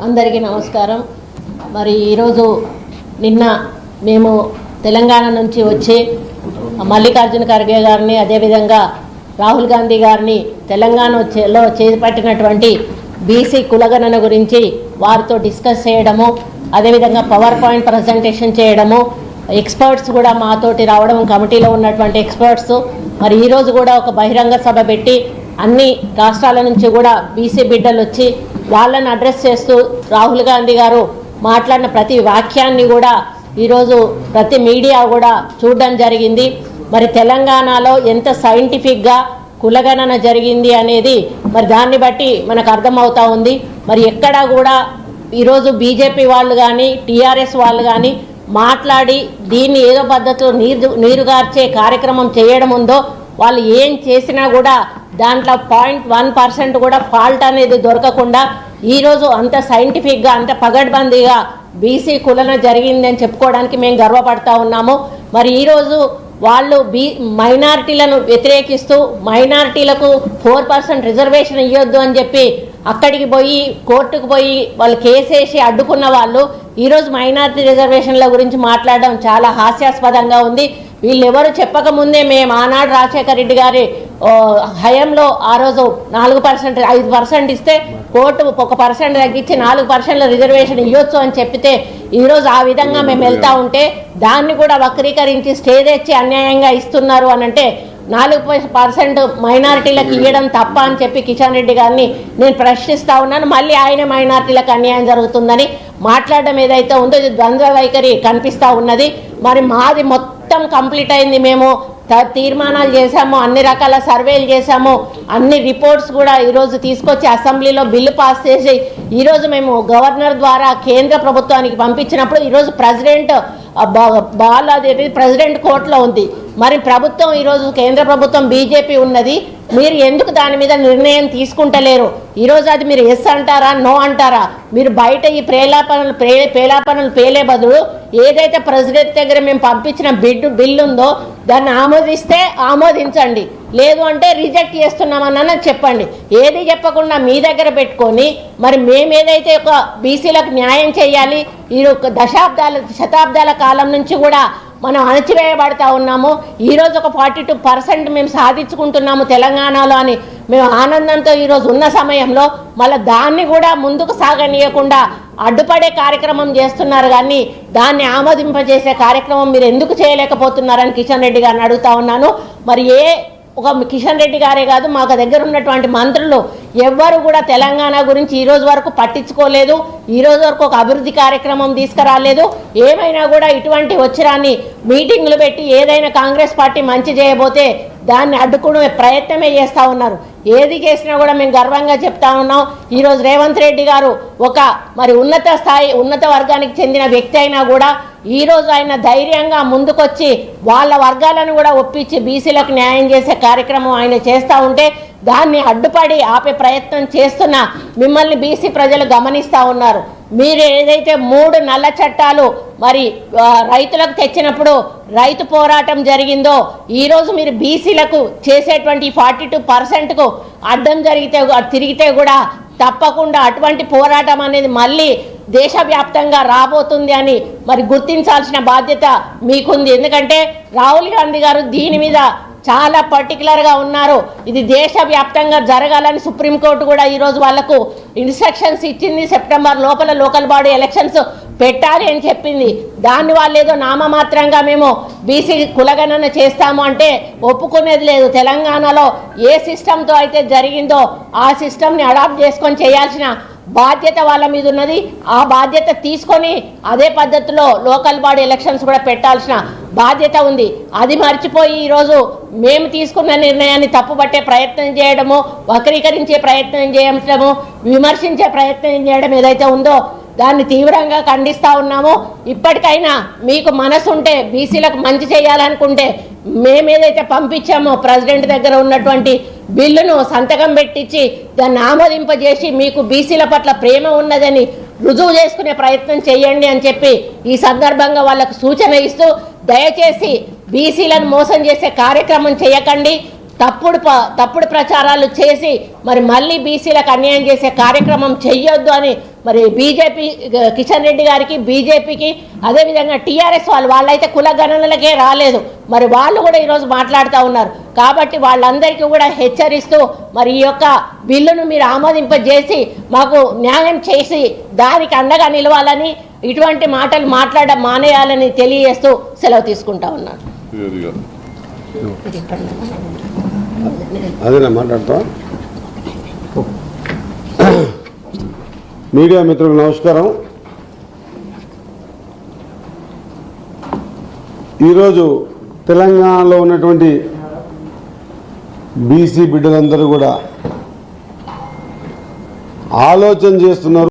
అందరికీ నమస్కారం. మరి ఈరోజు నిన్న మేము తెలంగాణ నుంచి వచ్చి మల్లికార్జున ఖర్గే గారిని అదేవిధంగా రాహుల్ గాంధీ గారిని తెలంగాణ చేపట్టినటువంటి బీసీ కులగణన గురించి వారితో డిస్కస్ చేయడము అదేవిధంగా పవర్ పాయింట్ ప్రజెంటేషన్ చేయడము ఎక్స్పర్ట్స్ కూడా మాతోటి రావడం కమిటీలో ఉన్నటువంటి ఎక్స్పర్ట్స్ మరి ఈరోజు కూడా ఒక బహిరంగ సభ పెట్టి అన్ని రాష్ట్రాల నుంచి కూడా బీసీ బిడ్డలు వచ్చి వాళ్ళని అడ్రస్ చేస్తూ రాహుల్ గాంధీ గారు మాట్లాడిన ప్రతి వాక్యాన్ని కూడా ఈరోజు ప్రతి మీడియా కూడా చూడడం జరిగింది. మరి తెలంగాణలో ఎంత సైంటిఫిక్గా కులగణన జరిగింది అనేది మరి దాన్ని బట్టి మనకు అర్థమవుతా ఉంది. మరి ఎక్కడా కూడా ఈరోజు బీజేపీ వాళ్ళు కానీ టీఆర్ఎస్ వాళ్ళు కానీ మాట్లాడి దీన్ని ఏదో పద్ధతిలో నీరు నీరుగార్చే కార్యక్రమం చేయడం ఉందో వాళ్ళు ఏం చేసినా కూడా దాంట్లో పాయింట్ వన్ పర్సెంట్ కూడా ఫాల్ట్ అనేది దొరకకుండా ఈరోజు అంత సైంటిఫిక్గా అంత పగడ్బందీగా బీసీ కులన జరిగిందని చెప్పుకోవడానికి మేము గర్వపడతా ఉన్నాము. మరి ఈరోజు వాళ్ళు బీ మైనారిటీలను వ్యతిరేకిస్తూ మైనారిటీలకు ఫోర్ పర్సెంట్ రిజర్వేషన్ ఇవ్వద్దు అని చెప్పి అక్కడికి పోయి కోర్టుకు పోయి వాళ్ళు కేసేసి అడ్డుకున్న వాళ్ళు ఈరోజు మైనారిటీ రిజర్వేషన్ల గురించి మాట్లాడడం చాలా హాస్యాస్పదంగా ఉంది. వీళ్ళెవరు చెప్పకముందే మేము ఆనాడు రాజశేఖర రెడ్డి గారి హయాంలో ఆ రోజు నాలుగు పర్సెంట్ ఐదు పర్సెంట్ ఇస్తే కోర్టు ఒక పర్సెంట్ తగ్గించి నాలుగు పర్సెంట్ల రిజర్వేషన్ ఇవ్వచ్చు అని చెప్పితే ఈరోజు ఆ విధంగా మేము వెళ్తా ఉంటే దాన్ని కూడా వక్రీకరించి స్టే తెచ్చి అన్యాయంగా ఇస్తున్నారు అని అంటే నాలుగు పర్సెంట్ మైనారిటీలకు ఇవ్వడం తప్ప అని చెప్పి కిషన్ రెడ్డి గారిని నేను ప్రశ్నిస్తా ఉన్నాను. మళ్ళీ ఆయన మైనారిటీలకు అన్యాయం జరుగుతుందని మాట్లాడడం ఏదైతే ఉందో ఇది ద్వంద్వ వైఖరి కనిపిస్తూ ఉన్నది. మరి మాది మొత్తం కంప్లీట్ అయింది మేము. తీర్మానాలు చేశాము అన్ని రకాల సర్వేలు చేశాము. అన్ని రిపోర్ట్స్ కూడా ఈరోజు తీసుకొచ్చి అసెంబ్లీలో బిల్లు పాస్ చేసి ఈరోజు మేము గవర్నర్ ద్వారా కేంద్ర ప్రభుత్వానికి పంపించినప్పుడు ఈరోజు ప్రెసిడెంట్ ఆ, బాల్ ప్రెసిడెంట్ కోర్టులో ఉంది. మరి ప్రభుత్వం ఈరోజు కేంద్ర ప్రభుత్వం బీజేపీ ఉన్నది. మీరు ఎందుకు దాని మీద నిర్ణయం తీసుకుంటలేరు? ఈరోజు అది మీరు ఎస్ అంటారా నో అంటారా? మీరు బయట ఈ ప్రేలాపనలు ప్రే పేలాపనలు పేలే బదులు ఏదైతే ప్రెసిడెంట్ దగ్గర మేము పంపించిన బిడ్డు బిల్లు ఉందో దాన్ని ఆమోదిస్తే ఆమోదించండి. లేదు అంటే రిజెక్ట్ చేస్తున్నామన్న చెప్పండి. ఏది చెప్పకుండా మీ దగ్గర పెట్టుకొని మరి మేము ఏదైతే ఒక బీసీలకు న్యాయం చేయాలి ఈ దశాబ్దాల శతాబ్దాల కాలం నుంచి కూడా మనం అణచివేయబడతా ఉన్నాము. ఈరోజు ఒక ఫార్టీ టూ పర్సెంట్ మేము సాధించుకుంటున్నాము తెలంగాణలో అని మేము ఆనందంతో ఈరోజు ఉన్న సమయంలో మళ్ళీ దాన్ని కూడా ముందుకు సాగనీయకుండా అడ్డుపడే కార్యక్రమం చేస్తున్నారు కానీ దాన్ని ఆమోదింపజేసే కార్యక్రమం మీరు ఎందుకు చేయలేకపోతున్నారని కిషన్ రెడ్డి గారిని అడుగుతా ఉన్నాను. మరి ఏ ఒక కిషన్ రెడ్డి గారే కాదు మాకు దగ్గర ఉన్నటువంటి మంత్రులు ఎవ్వరు కూడా తెలంగాణ గురించి ఈ రోజు వరకు పట్టించుకోలేదు ఈ రోజు వరకు ఒక అభివృద్ధి కార్యక్రమం తీసుకురాలేదు. ఏమైనా కూడా ఇటువంటి వచ్చిరాన్ని మీటింగ్లు పెట్టి ఏదైనా కాంగ్రెస్ పార్టీ మంచి చేయబోతే దాన్ని అడ్డుకునే ప్రయత్నమే చేస్తూ ఉన్నారు. ఏది చేసినా కూడా మేము గర్వంగా చెప్తా ఉన్నాం. ఈరోజు రేవంత్ రెడ్డి గారు ఒక మరి ఉన్నత స్థాయి ఉన్నత వర్గానికి చెందిన వ్యక్తి అయినా కూడా ఈరోజు ఆయన ధైర్యంగా ముందుకొచ్చి వాళ్ళ వర్గాలను కూడా ఒప్పించి బీసీలకు న్యాయం చేసే కార్యక్రమం ఆయన చేస్తూ ఉంటే దాన్ని అడ్డుపడి ఆపే ప్రయత్నం చేస్తున్న మిమ్మల్ని బీసీ ప్రజలు గమనిస్తూ ఉన్నారు. మీరు ఏదైతే మూడు నల్ల చట్టాలు మరి రైతులకు తెచ్చినప్పుడు రైతు పోరాటం జరిగిందో ఈరోజు మీరు బీసీలకు చేసేటువంటి ఫార్టీ టూ పర్సెంట్కు అడ్డం జరిగితే తిరిగితే కూడా తప్పకుండా అటువంటి పోరాటం అనేది మళ్ళీ దేశవ్యాప్తంగా రాబోతుంది అని మరి గుర్తించాల్సిన బాధ్యత మీకుంది. ఎందుకంటే రాహుల్ గాంధీ గారు దీని మీద చాలా పర్టికులర్గా ఉన్నారు. ఇది దేశవ్యాప్తంగా జరగాలని సుప్రీంకోర్టు కూడా ఈరోజు వాళ్ళకు ఇన్స్ట్రక్షన్స్ ఇచ్చింది. సెప్టెంబర్ లోపల లోకల్ బాడీ ఎలక్షన్స్ పెట్టాలి అని చెప్పింది. దాన్ని వాళ్ళు ఏదో నామమాత్రంగా మేము బీసీ కులగణన చేస్తాము అంటే ఒప్పుకునేది లేదు. తెలంగాణలో ఏ సిస్టంతో అయితే జరిగిందో ఆ సిస్టమ్ని అడాప్ట్ చేసుకొని చేయాల్సిన బాధ్యత వాళ్ళ మీద ఉన్నది. ఆ బాధ్యత తీసుకొని అదే పద్ధతిలో లోకల్ బాడీ ఎలక్షన్స్ కూడా పెట్టాల్సిన బాధ్యత ఉంది. అది మర్చిపోయి ఈరోజు మేము తీసుకున్న నిర్ణయాన్ని తప్పుపట్టే ప్రయత్నం చేయడము వక్రీకరించే ప్రయత్నం చేయడము విమర్శించే ప్రయత్నం చేయడం ఏదైతే ఉందో దాన్ని తీవ్రంగా ఖండిస్తూ ఉన్నాము. ఇప్పటికైనా మీకు మనసు ఉంటే బీసీలకు మంచి చేయాలనుకుంటే మేమేదైతే పంపించామో ప్రెసిడెంట్ దగ్గర ఉన్నటువంటి బిల్లును సంతకం పెట్టించి దాన్ని ఆమోదింపజేసి మీకు బీసీల పట్ల ప్రేమ ఉన్నదని రుజువు చేసుకునే ప్రయత్నం చేయండి అని చెప్పి ఈ సందర్భంగా వాళ్ళకు సూచన ఇస్తూ దయచేసి బీసీలను మోసం చేసే కార్యక్రమం చేయకండి. తప్పుడు ప- తప్పుడు ప్రచారాలు చేసి మరి మళ్ళీ బీసీలకు అన్యాయం చేసే కార్యక్రమం చెయ్యొద్దు అని మరి బీజేపీ కిషన్ రెడ్డి గారికి బీజేపీకి అదేవిధంగా టీఆర్ఎస్ వాళ్ళు వాళ్ళైతే కుల గణనలకే రాలేదు. మరి వాళ్ళు కూడా ఈరోజు మాట్లాడుతూ ఉన్నారు. కాబట్టి వాళ్ళందరికీ కూడా హెచ్చరిస్తూ మరి ఈ యొక్క బిల్లును మీరు ఆమోదింపజేసి మాకు న్యాయం చేసి దానికి అండగా నిలవాలని ఇటువంటి మాటలు మాట్లాడడం మానేయాలని తెలియజేస్తూ సెలవు తీసుకుంటా ఉన్నాను. అదేనా మాట్లాడతా? మీడియా మిత్రులకు నమస్కారం. ఈరోజు తెలంగాణలో ఉన్నటువంటి బీసీ బిడ్డలందరూ కూడా ఆలోచన చేస్తున్నారు.